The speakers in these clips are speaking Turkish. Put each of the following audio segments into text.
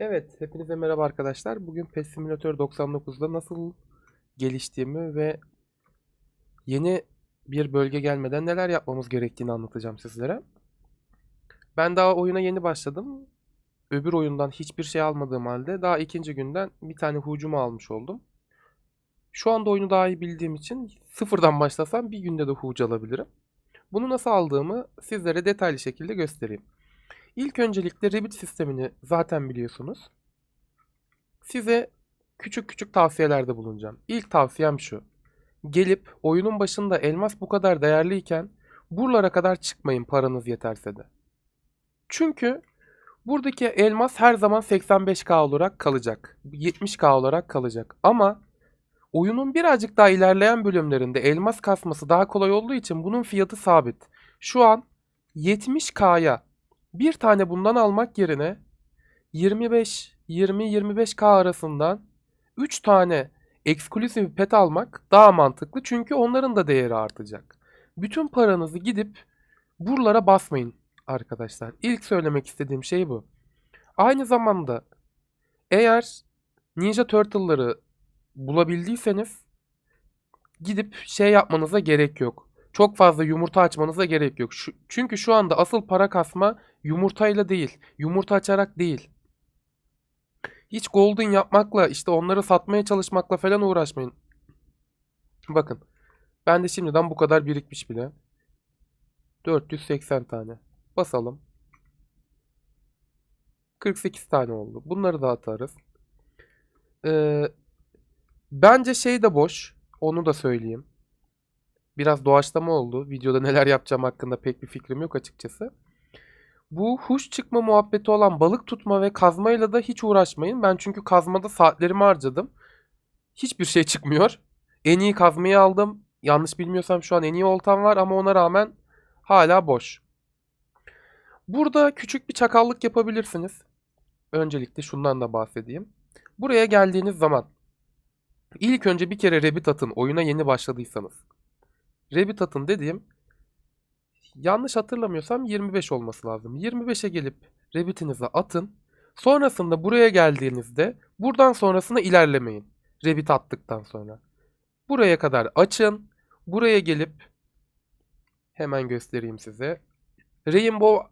Evet, hepinize merhaba arkadaşlar. Bugün Pet Simulator 99'da nasıl geliştiğimi ve yeni bir bölge gelmeden neler yapmamız gerektiğini anlatacağım sizlere. Ben daha oyuna yeni başladım. Öbür oyundan hiçbir şey almadığım halde daha ikinci günden bir tane hucumu almış oldum. Şu anda oyunu daha iyi bildiğim için sıfırdan başlasam bir günde de hucu alabilirim. Bunu nasıl aldığımı sizlere detaylı şekilde göstereyim. İlk öncelikle Rabbit sistemini zaten biliyorsunuz. Size küçük küçük tavsiyelerde bulunacağım. İlk tavsiyem şu. Gelip oyunun başında elmas bu kadar değerliyken buralara kadar çıkmayın paranız yeterse de. Çünkü buradaki elmas her zaman 85k olarak kalacak. 70k olarak kalacak. Ama oyunun birazcık daha ilerleyen bölümlerinde elmas kasması daha kolay olduğu için bunun fiyatı sabit. Şu an 70k'ya bir tane bundan almak yerine 25 20-25k arasından 3 tane eksklusif pet almak daha mantıklı. Çünkü onların da değeri artacak. Bütün paranızı gidip buralara basmayın arkadaşlar. İlk söylemek istediğim şey bu. Aynı zamanda eğer Ninja Turtle'ları bulabildiyseniz gidip şey yapmanıza gerek yok. Çok fazla yumurta açmanıza gerek yok. Şu- çünkü şu anda asıl para kasma yumurtayla değil, yumurta açarak değil. Hiç golden yapmakla, işte onları satmaya çalışmakla falan uğraşmayın. Bakın. Ben de şimdiden bu kadar birikmiş bile. 480 tane. Basalım. 48 tane oldu. Bunları da atarız. Ee, bence şey de boş. Onu da söyleyeyim. Biraz doğaçlama oldu. Videoda neler yapacağım hakkında pek bir fikrim yok açıkçası. Bu huş çıkma muhabbeti olan balık tutma ve kazmayla da hiç uğraşmayın. Ben çünkü kazmada saatlerimi harcadım. Hiçbir şey çıkmıyor. En iyi kazmayı aldım. Yanlış bilmiyorsam şu an en iyi oltam var ama ona rağmen hala boş. Burada küçük bir çakallık yapabilirsiniz. Öncelikle şundan da bahsedeyim. Buraya geldiğiniz zaman ilk önce bir kere Rabbit atın oyuna yeni başladıysanız. Rabbit atın dediğim yanlış hatırlamıyorsam 25 olması lazım. 25'e gelip Rabbit'inizi atın. Sonrasında buraya geldiğinizde buradan sonrasına ilerlemeyin. Rabbit attıktan sonra. Buraya kadar açın. Buraya gelip hemen göstereyim size. Rainbow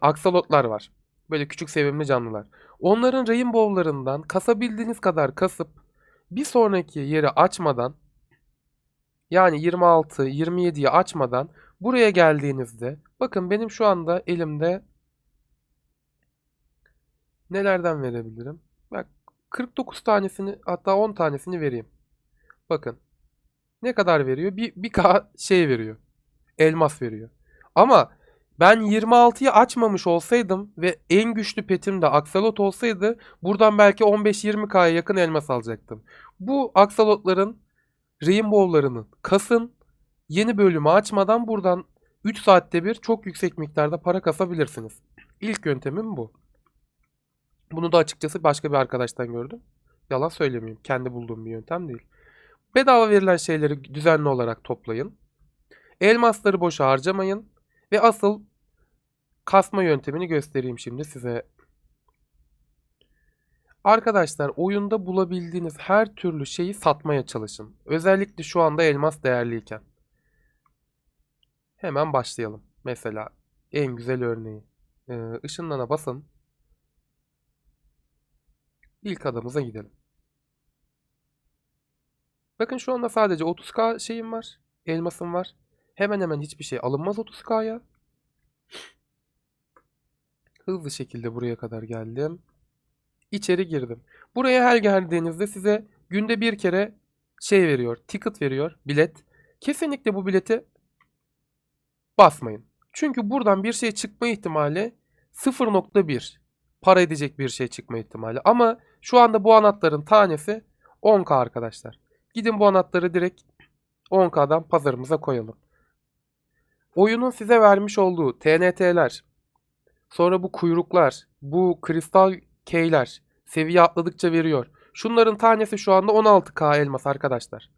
aksalotlar var. Böyle küçük sevimli canlılar. Onların rainbow'larından kasabildiğiniz kadar kasıp bir sonraki yeri açmadan yani 26, 27'yi açmadan buraya geldiğinizde bakın benim şu anda elimde nelerden verebilirim? Bak 49 tanesini hatta 10 tanesini vereyim. Bakın ne kadar veriyor? Bir, bir K şey veriyor. Elmas veriyor. Ama ben 26'yı açmamış olsaydım ve en güçlü petim de Axolot olsaydı buradan belki 15-20K'ya yakın elmas alacaktım. Bu Axolotların Rainbow'larını kasın. Yeni bölümü açmadan buradan 3 saatte bir çok yüksek miktarda para kasabilirsiniz. İlk yöntemim bu. Bunu da açıkçası başka bir arkadaştan gördüm. Yalan söylemeyeyim. Kendi bulduğum bir yöntem değil. Bedava verilen şeyleri düzenli olarak toplayın. Elmasları boşa harcamayın. Ve asıl kasma yöntemini göstereyim şimdi size. Arkadaşlar oyunda bulabildiğiniz her türlü şeyi satmaya çalışın. Özellikle şu anda elmas değerliyken. Hemen başlayalım. Mesela en güzel örneği. Ee, ışınlana basın. İlk adamıza gidelim. Bakın şu anda sadece 30k şeyim var. Elmasım var. Hemen hemen hiçbir şey alınmaz 30k'ya. Hızlı şekilde buraya kadar geldim. İçeri girdim. Buraya her geldiğinizde size günde bir kere şey veriyor. Ticket veriyor. Bilet. Kesinlikle bu bileti basmayın. Çünkü buradan bir şey çıkma ihtimali 0.1 para edecek bir şey çıkma ihtimali. Ama şu anda bu anahtarın tanesi 10k arkadaşlar. Gidin bu anahtarı direkt 10k'dan pazarımıza koyalım. Oyunun size vermiş olduğu TNT'ler, sonra bu kuyruklar, bu kristal keyler seviye atladıkça veriyor. Şunların tanesi şu anda 16k elmas arkadaşlar.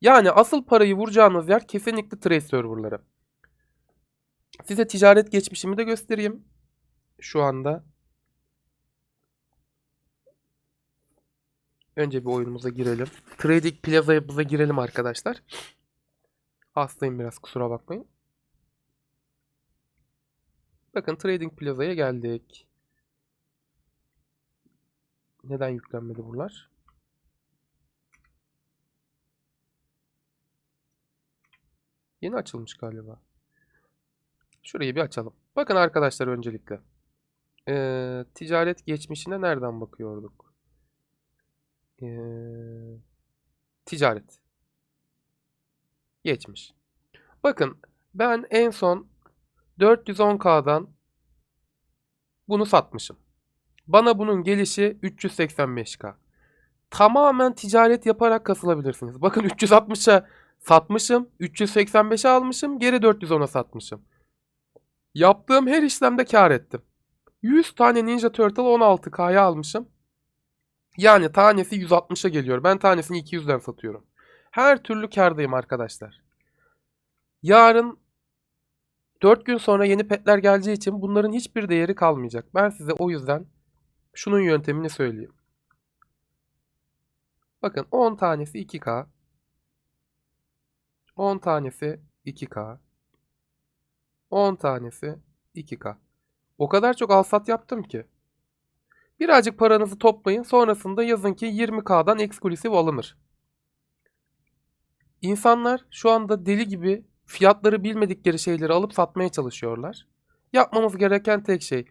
Yani asıl parayı vuracağınız yer kesinlikle trade serverları. Size ticaret geçmişimi de göstereyim. şu anda önce bir oyunumuza girelim. Trading Plaza'ya girelim arkadaşlar. Hastayım biraz kusura bakmayın. Bakın Trading Plaza'ya geldik. Neden yüklenmedi buralar? Yeni açılmış galiba. Şurayı bir açalım. Bakın arkadaşlar öncelikle. Ee, ticaret geçmişine nereden bakıyorduk? Ee, ticaret. Geçmiş. Bakın ben en son 410K'dan bunu satmışım. Bana bunun gelişi 385K. Tamamen ticaret yaparak kasılabilirsiniz. Bakın 360'a satmışım, 385'e almışım, geri 410'a satmışım. Yaptığım her işlemde kar ettim. 100 tane Ninja Turtle 16K'ya almışım. Yani tanesi 160'a geliyor. Ben tanesini 200'den satıyorum. Her türlü kardayım arkadaşlar. Yarın 4 gün sonra yeni petler geleceği için bunların hiçbir değeri kalmayacak. Ben size o yüzden şunun yöntemini söyleyeyim. Bakın 10 tanesi 2K. 10 tanesi 2K. 10 tanesi 2K. O kadar çok alsat yaptım ki. Birazcık paranızı toplayın. Sonrasında yazın ki 20K'dan eksklusif alınır. İnsanlar şu anda deli gibi fiyatları bilmedikleri şeyleri alıp satmaya çalışıyorlar. Yapmamız gereken tek şey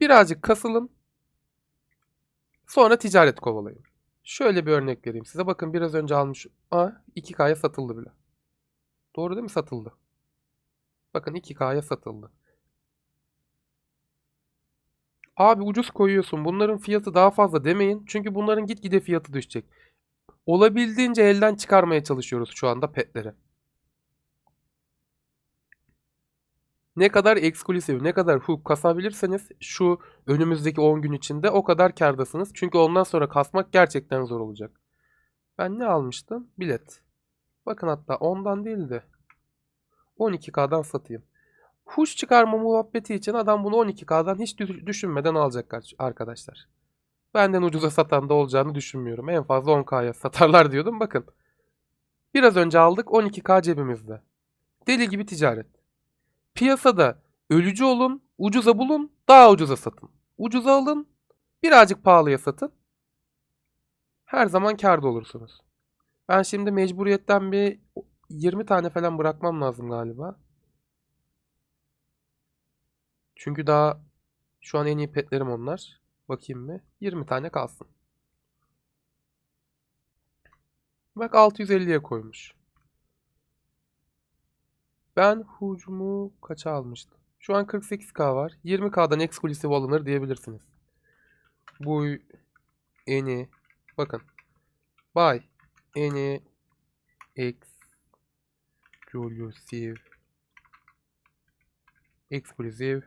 birazcık kasılın. Sonra ticaret kovalayın. Şöyle bir örnek vereyim size. Bakın biraz önce almış. Aa 2K'ya satıldı bile. Doğru değil mi? Satıldı. Bakın 2K'ya satıldı. Abi ucuz koyuyorsun. Bunların fiyatı daha fazla demeyin. Çünkü bunların gitgide fiyatı düşecek. Olabildiğince elden çıkarmaya çalışıyoruz şu anda petleri. Ne kadar eksklusif, ne kadar hook kasabilirseniz şu önümüzdeki 10 gün içinde o kadar kardasınız. Çünkü ondan sonra kasmak gerçekten zor olacak. Ben ne almıştım? Bilet. Bakın hatta ondan değil de 12K'dan satayım. Huş çıkarma muhabbeti için adam bunu 12K'dan hiç düşünmeden alacak arkadaşlar. Benden ucuza satan da olacağını düşünmüyorum. En fazla 10K'ya satarlar diyordum. Bakın. Biraz önce aldık 12K cebimizde. Deli gibi ticaret. Piyasada ölücü olun, ucuza bulun, daha ucuza satın. Ucuza alın, birazcık pahalıya satın. Her zaman kârda olursunuz. Ben şimdi mecburiyetten bir 20 tane falan bırakmam lazım galiba. Çünkü daha şu an en iyi petlerim onlar. Bakayım mı? 20 tane kalsın. Bak 650'ye koymuş. Ben hucumu kaça almıştım? Şu an 48k var. 20k'dan eksklusif alınır diyebilirsiniz. Bu eni bakın. Buy eni exclusive exclusive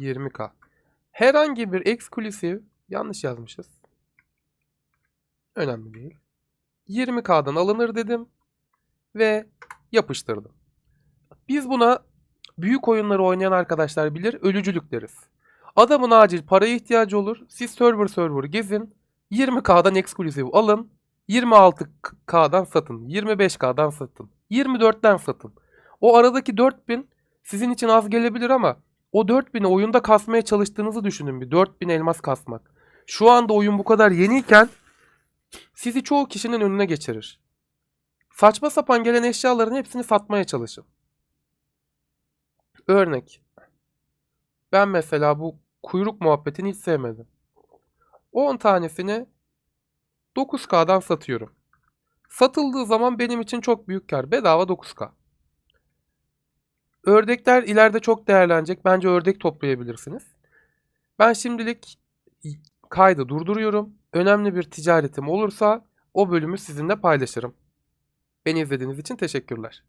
20k. Herhangi bir eksklusif yanlış yazmışız. Önemli değil. 20k'dan alınır dedim ve yapıştırdım. Biz buna büyük oyunları oynayan arkadaşlar bilir ölücülük deriz. Adamın acil paraya ihtiyacı olur. Siz server server gezin. 20k'dan eksklusif alın. 26k'dan satın. 25k'dan satın. 24'ten satın. O aradaki 4000 sizin için az gelebilir ama o 4000'i oyunda kasmaya çalıştığınızı düşünün bir. 4000 elmas kasmak. Şu anda oyun bu kadar yeniyken sizi çoğu kişinin önüne geçirir. Saçma sapan gelen eşyaların hepsini satmaya çalışın. Örnek. Ben mesela bu kuyruk muhabbetini hiç sevmedim. 10 tanesini 9K'dan satıyorum. Satıldığı zaman benim için çok büyük kar. Bedava 9K. Ördekler ileride çok değerlenecek. Bence ördek toplayabilirsiniz. Ben şimdilik kaydı durduruyorum. Önemli bir ticaretim olursa o bölümü sizinle paylaşırım. Beni izlediğiniz için teşekkürler.